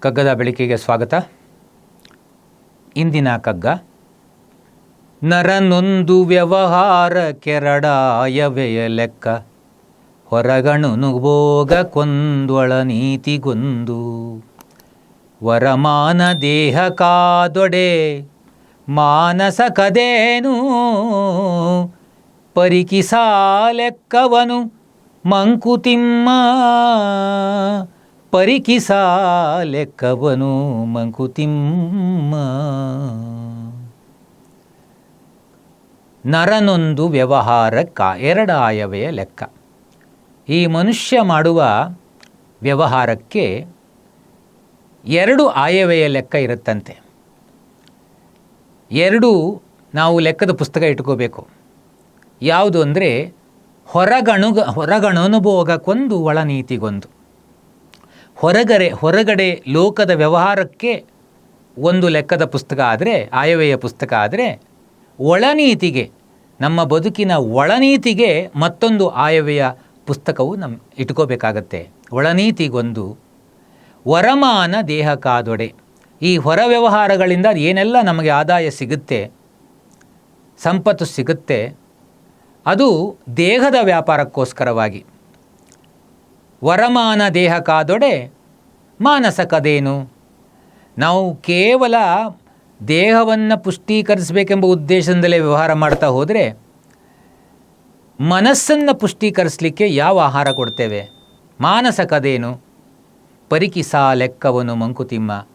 ಕಗ್ಗದ ಬೆಳಕಿಗೆ ಸ್ವಾಗತ. ಇಂದಿನ ಕಗ್ಗ, ನರನೊಂದು ವ್ಯವಹಾರ ಕೆರಡಾಯವೆಯ ಲೆಕ್ಕ. ಹೊರಗಣುನು ಭೋಗ ಕೊಂದೊಳ ನೀತಿಗೊಂದು. ವರಮಾನ ದೇಹ ಕಾದೊಡೆ, ಮಾನಸ ಕದೇನು. ಪರಿಕಿಸಾಲೆಕ್ಕವನು ಮಂಕುತಿಮ್ಮ. ಪರಿಕಿಸಾಲೆಕ್ಕವನು ಮಂಕುತಿಮ್ಮ. ನರನೊಂದು ವ್ಯವಹಾರಕ್ಕ ಎರಡಾಯವೆಯ ಲೆಕ್ಕ. ಈ ಮನುಷ್ಯ ಮಾಡುವ ವ್ಯವಹಾರಕ್ಕೆ ಎರಡು ಆಯವೆಯ ಲೆಕ್ಕ ಇರುತ್ತಂತೆ. ಎರಡು ನಾವು ಲೆಕ್ಕದ ಪುಸ್ತಕ ಇಟ್ಕೋಬೇಕು. ಯಾವುದು ಅಂದರೆ ಹೊರಗಣುಗ, ಹೊರಗಣನುಭೋಗಕ್ಕೊಂದು ಒಳನೀತಿಗೊಂದು. ಹೊರಗಡೆ ಹೊರಗಡೆ ಲೋಕದ ವ್ಯವಹಾರಕ್ಕೆ ಒಂದು ಲೆಕ್ಕದ ಪುಸ್ತಕ ಆದರೆ, ಆಯವ್ಯಯ ಪುಸ್ತಕ ಆದರೆ, ಒಳನೀತಿಗೆ, ನಮ್ಮ ಬದುಕಿನ ಒಳನೀತಿಗೆ ಮತ್ತೊಂದು ಆಯವ್ಯಯ ಪುಸ್ತಕವು ನಮ್ಮ ಇಟ್ಕೋಬೇಕಾಗತ್ತೆ. ಒಳನೀತಿಗೊಂದು ವರಮಾನ ದೇಹ ಕಾದೊಡೆ ಈ ಹೊರ ವ್ಯವಹಾರಗಳಿಂದ ಏನೆಲ್ಲ ನಮಗೆ ಆದಾಯ ಸಿಗುತ್ತೆ, ಸಂಪತ್ತು ಸಿಗುತ್ತೆ, ಅದು ದೇಹದ ವ್ಯಾಪಾರಕ್ಕೋಸ್ಕರವಾಗಿ. ವರಮಾನ ದೇಹ ಕಾದೊಡೆ ಮಾನಸ ಕದೇನು ನಾವು ಕೇವಲ ದೇಹವನ್ನು ಪುಷ್ಟೀಕರಿಸಬೇಕೆಂಬ ಉದ್ದೇಶದಿಂದಲೇ ವ್ಯವಹಾರ ಮಾಡ್ತಾ ಹೋದರೆ ಮನಸ್ಸನ್ನು ಪುಷ್ಟೀಕರಿಸಲಿಕ್ಕೆ ಯಾವ ಆಹಾರ ಕೊಡ್ತೇವೆ? ಮಾನಸ ಕದೇನು ಪರಿಕಿಸ ಲೆಕ್ಕವನು ಮಂಕುತಿಮ್ಮ.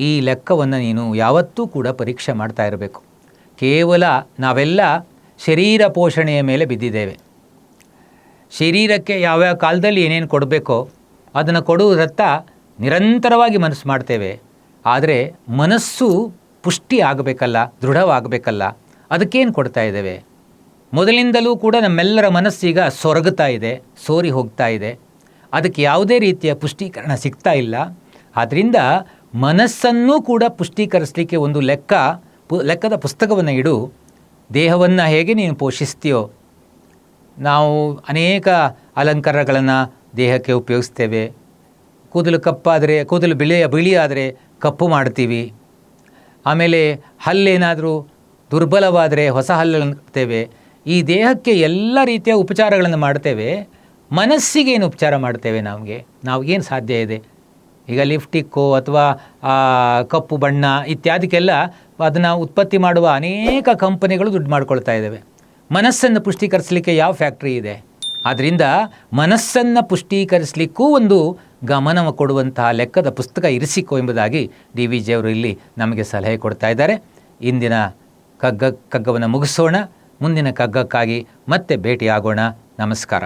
ಈ ಲೆಕ್ಕವನ್ನು ನೀನು ಯಾವತ್ತೂ ಕೂಡ ಪರೀಕ್ಷೆ ಮಾಡ್ತಾ ಇರಬೇಕು. ಕೇವಲ ನಾವೆಲ್ಲ ಶರೀರ ಪೋಷಣೆಯ ಮೇಲೆ ಬಿದ್ದಿದ್ದೇವೆ. ಶರೀರಕ್ಕೆ ಯಾವ್ಯಾವ ಕಾಲದಲ್ಲಿ ಏನೇನು ಕೊಡಬೇಕೋ ಅದನ್ನು ಕೊಡುವುದತ್ತ ನಿರಂತರವಾಗಿ ಮನಸ್ಸು ಮಾಡ್ತೇವೆ. ಆದರೆ ಮನಸ್ಸು ಪುಷ್ಟಿ ಆಗಬೇಕಲ್ಲ, ದೃಢವಾಗಬೇಕಲ್ಲ, ಅದಕ್ಕೇನು ಕೊಡ್ತಾ ಇದ್ದೇವೆ? ಮೊದಲಿಂದಲೂ ಕೂಡ ನಮ್ಮೆಲ್ಲರ ಮನಸ್ಸೀಗ ಸೊರಗುತ್ತಾ ಇದೆ, ಸೋರಿ ಹೋಗ್ತಾ ಇದೆ. ಅದಕ್ಕೆ ಯಾವುದೇ ರೀತಿಯ ಪುಷ್ಟೀಕರಣ ಸಿಗ್ತಾ ಇಲ್ಲ. ಆದ್ದರಿಂದ ಮನಸ್ಸನ್ನೂ ಕೂಡ ಪುಷ್ಟೀಕರಿಸಲಿಕ್ಕೆ ಒಂದು ಲೆಕ್ಕ, ಪು, ಲೆಕ್ಕದ ಪುಸ್ತಕವನ್ನು ಇಡು. ದೇಹವನ್ನು ಹೇಗೆ ನೀನು ಪೋಷಿಸ್ತೀಯೋ ನಾವು ಅನೇಕ ಅಲಂಕಾರಗಳನ್ನು ದೇಹಕ್ಕೆ ಉಪಯೋಗಿಸ್ತೇವೆ. ಕೂದಲು ಕಪ್ಪಾದರೆ, ಕೂದಲು ಬಿಳಿಯ ಬಿಳಿ ಆದರೆ ಕಪ್ಪು ಮಾಡ್ತೀವಿ. ಆಮೇಲೆ ಹಲ್ಲೇನಾದರೂ ದುರ್ಬಲವಾದರೆ ಹೊಸ ಹಲ್ಲನ್ನು ತೇವೆ ಈ ದೇಹಕ್ಕೆ ಎಲ್ಲ ರೀತಿಯ ಉಪಚಾರಗಳನ್ನು ಮಾಡ್ತೇವೆ. ಮನಸ್ಸಿಗೇನು ಉಪಚಾರ ಮಾಡ್ತೇವೆ ನಮಗೆ. ನಾವು ಏನು ಸಾಧ್ಯ ಇದೆ? ಈಗ ಲಿಫ್ಟಿಕ್ಕು ಅಥವಾ ಕಪ್ಪು ಬಣ್ಣ ಇತ್ಯಾದಿಕ್ಕೆಲ್ಲ ಅದನ್ನು ಉತ್ಪತ್ತಿ ಮಾಡುವ ಅನೇಕ ಕಂಪನಿಗಳು ದುಡ್ಡು ಮಾಡ್ಕೊಳ್ತಾ ಇದ್ದಾವೆ. ಮನಸ್ಸನ್ನು ಪುಷ್ಟೀಕರಿಸಲಿಕ್ಕೆ ಯಾವ ಫ್ಯಾಕ್ಟ್ರಿ ಇದೆ? ಆದ್ದರಿಂದ ಮನಸ್ಸನ್ನು ಪುಷ್ಟೀಕರಿಸಲಿಕ್ಕೂ ಒಂದು ಗಮನ ಕೊಡುವಂತಹ ಲೆಕ್ಕದ ಪುಸ್ತಕ ಇರಿಸಿಕೋ ಎಂಬುದಾಗಿ ಡಿ ವಿ ಜಿಯವರು ಇಲ್ಲಿ ನಮಗೆ ಸಲಹೆ ಕೊಡ್ತಾ ಇದ್ದಾರೆ. ಇಂದಿನ ಕಗ್ಗ, ಕಗ್ಗವನ್ನು ಮುಗಿಸೋಣ. ಮುಂದಿನ ಕಗ್ಗಕ್ಕಾಗಿ ಮತ್ತೆ ಭೇಟಿಯಾಗೋಣ. ನಮಸ್ಕಾರ.